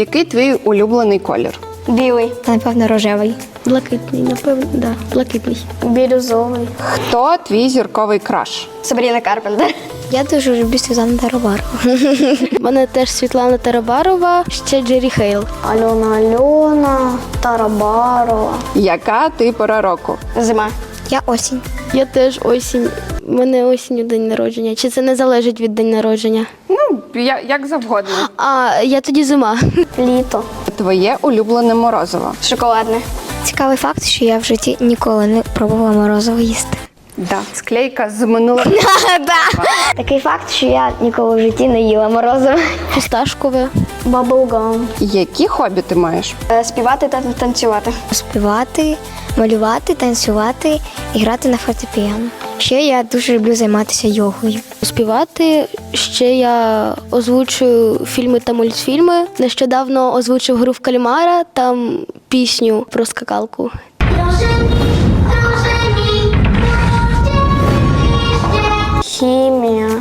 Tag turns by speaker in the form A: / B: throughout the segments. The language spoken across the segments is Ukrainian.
A: Який твій улюблений колір?
B: Білий, Та,
C: Напевно, рожевий.
B: блакитний, напевно, да, блакитний. Бірюзовий.
A: Хто твій зірковий краш?
B: Сабріна Карпентер.
C: Я дуже люблю Світлану Тарабару.
B: У мене теж Світлана Тарабарова, ще Джері Хейл. Альона Альона, Тарабарова.
A: Яка ти пора року?
B: Зима.
C: Я осінь.
B: Я теж осінь. У мене осінню день народження. Чи це не залежить від день народження?
A: Ну, я, як завгодно.
B: А я тоді зима. Літо.
A: Твоє улюблене морозиво.
B: Шоколадне.
C: Цікавий факт, що я в житті ніколи не пробувала морозиво їсти.
A: Да. Склейка з минулого.
C: Такий факт, що я ніколи в житті не їла морозиво.
B: Фісташкове. Баблгам.
A: Які хобі ти маєш?
B: Співати та танцювати.
C: Співати, малювати, танцювати і грати на фортепіано. Ще я дуже люблю займатися йогою.
B: Співати ще я озвучую фільми та мультфільми. Нещодавно озвучив гру в кальмара, там пісню про скакалку.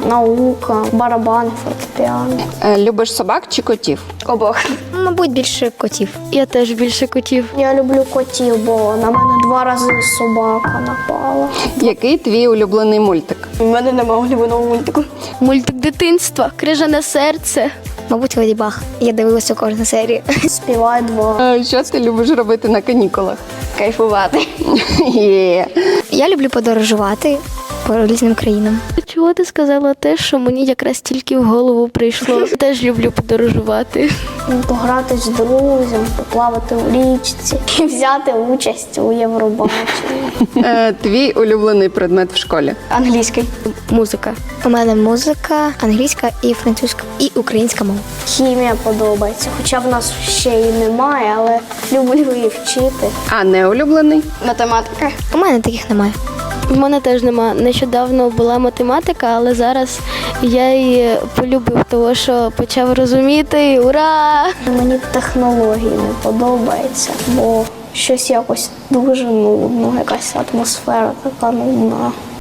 B: Наука, барабани, фортепіано.
A: Е, любиш собак чи котів?
B: Обох.
C: Мабуть, більше котів.
B: Я теж більше котів. Я люблю котів, бо на мене два рази собака напала.
A: Який твій улюблений мультик?
B: У мене немає улюбленого мультику. Мультик дитинства, крижане серце.
C: Мабуть, Леді Я дивилася кожну серію.
B: Співай два.
A: Е, Що ти любиш робити на канікулах?
B: Кайфувати.
A: Є.
C: Я люблю подорожувати по різним країнам.
B: Чого ти сказала те, що мені якраз тільки в голову прийшло? Теж люблю подорожувати. Пограти з друзям, поплавати у річці і взяти участь у Євробаченні.
A: Е, Твій улюблений предмет в школі.
B: Англійський. Музика.
C: У мене музика, англійська і французька, і українська мова.
B: Хімія подобається, хоча в нас ще її немає, але люблю її вчити.
A: А не улюблений?
B: Математика.
C: У мене таких немає.
B: В мене теж нема. Нещодавно була математика, але зараз я її полюбив, тому що почав розуміти. Ура! Мені технології не подобається, бо щось якось дуже нудно, якась атмосфера така нудна.